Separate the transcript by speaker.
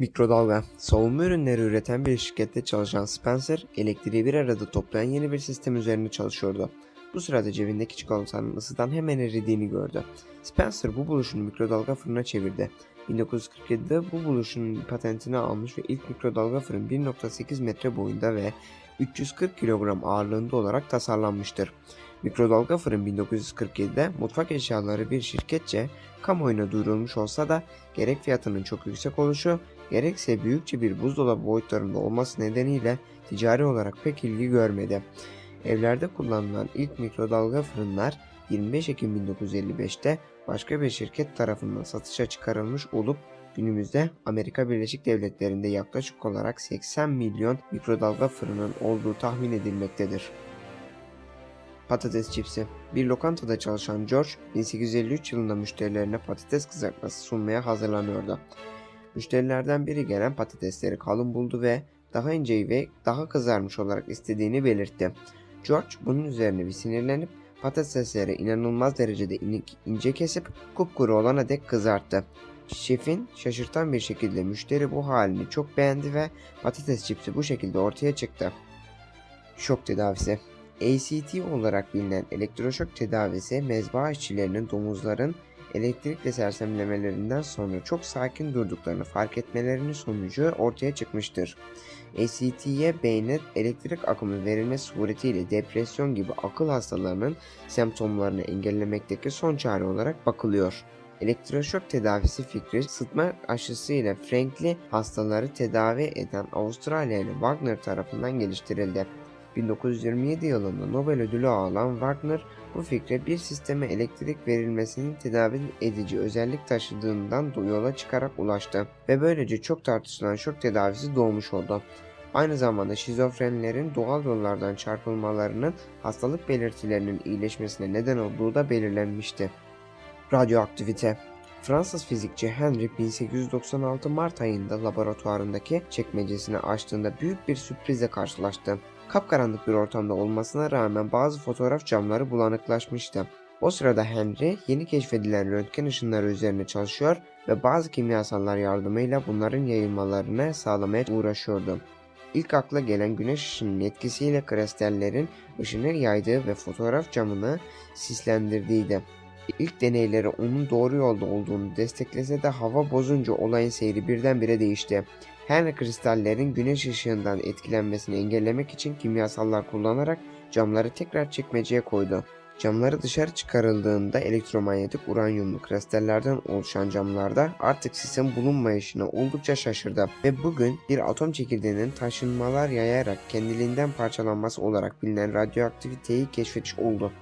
Speaker 1: Mikrodalga, savunma ürünleri üreten bir şirkette çalışan Spencer, elektriği bir arada toplayan yeni bir sistem üzerinde çalışıyordu. Bu sırada cebindeki çikolatanın ısıdan hemen eridiğini gördü. Spencer bu buluşunu mikrodalga fırına çevirdi. 1947'de bu buluşun patentini almış ve ilk mikrodalga fırın 1.8 metre boyunda ve 340 kilogram ağırlığında olarak tasarlanmıştır. Mikrodalga fırın 1947'de mutfak eşyaları bir şirketçe kamuoyuna duyurulmuş olsa da gerek fiyatının çok yüksek oluşu gerekse büyükçe bir buzdolabı boyutlarında olması nedeniyle ticari olarak pek ilgi görmedi. Evlerde kullanılan ilk mikrodalga fırınlar 25 Ekim 1955'te başka bir şirket tarafından satışa çıkarılmış olup günümüzde Amerika Birleşik Devletleri'nde yaklaşık olarak 80 milyon mikrodalga fırının olduğu tahmin edilmektedir. Patates çipsi. Bir lokantada çalışan George, 1853 yılında müşterilerine patates kızartması sunmaya hazırlanıyordu. Müşterilerden biri gelen patatesleri kalın buldu ve daha ince ve daha kızarmış olarak istediğini belirtti. George bunun üzerine bir sinirlenip patatesleri inanılmaz derecede in- ince kesip kupkuru olana dek kızarttı. Şefin şaşırtan bir şekilde müşteri bu halini çok beğendi ve patates çipsi bu şekilde ortaya çıktı. Şok tedavisi ACT olarak bilinen elektroşok tedavisi mezba işçilerinin domuzların elektrikle sersemlemelerinden sonra çok sakin durduklarını fark etmelerinin sonucu ortaya çıkmıştır. ACT'ye beyne elektrik akımı verilmesi suretiyle depresyon gibi akıl hastalarının semptomlarını engellemekteki son çare olarak bakılıyor. Elektroşok tedavisi fikri sıtma aşısı ile Frankli hastaları tedavi eden Avustralyalı Wagner tarafından geliştirildi. 1927 yılında Nobel ödülü alan Wagner bu fikre bir sisteme elektrik verilmesinin tedavi edici özellik taşıdığından yola çıkarak ulaştı ve böylece çok tartışılan şok tedavisi doğmuş oldu. Aynı zamanda şizofrenlerin doğal yollardan çarpılmalarının hastalık belirtilerinin iyileşmesine neden olduğu da belirlenmişti. Radyoaktivite Fransız fizikçi Henry 1896 Mart ayında laboratuvarındaki çekmecesini açtığında büyük bir sürprizle karşılaştı. Kapkaranlık bir ortamda olmasına rağmen bazı fotoğraf camları bulanıklaşmıştı. O sırada Henry yeni keşfedilen röntgen ışınları üzerine çalışıyor ve bazı kimyasallar yardımıyla bunların yayılmalarını sağlamaya uğraşıyordu. İlk akla gelen güneş ışınının etkisiyle kristallerin ışını yaydığı ve fotoğraf camını sislendirdiğiydi. İlk deneyleri onun doğru yolda olduğunu desteklese de hava bozunca olayın seyri birdenbire değişti. Henry kristallerin güneş ışığından etkilenmesini engellemek için kimyasallar kullanarak camları tekrar çekmeceye koydu. Camları dışarı çıkarıldığında elektromanyetik uranyumlu kristallerden oluşan camlarda artık sisin bulunmayışına oldukça şaşırdı ve bugün bir atom çekirdeğinin taşınmalar yayarak kendiliğinden parçalanması olarak bilinen radyoaktiviteyi keşfetmiş oldu.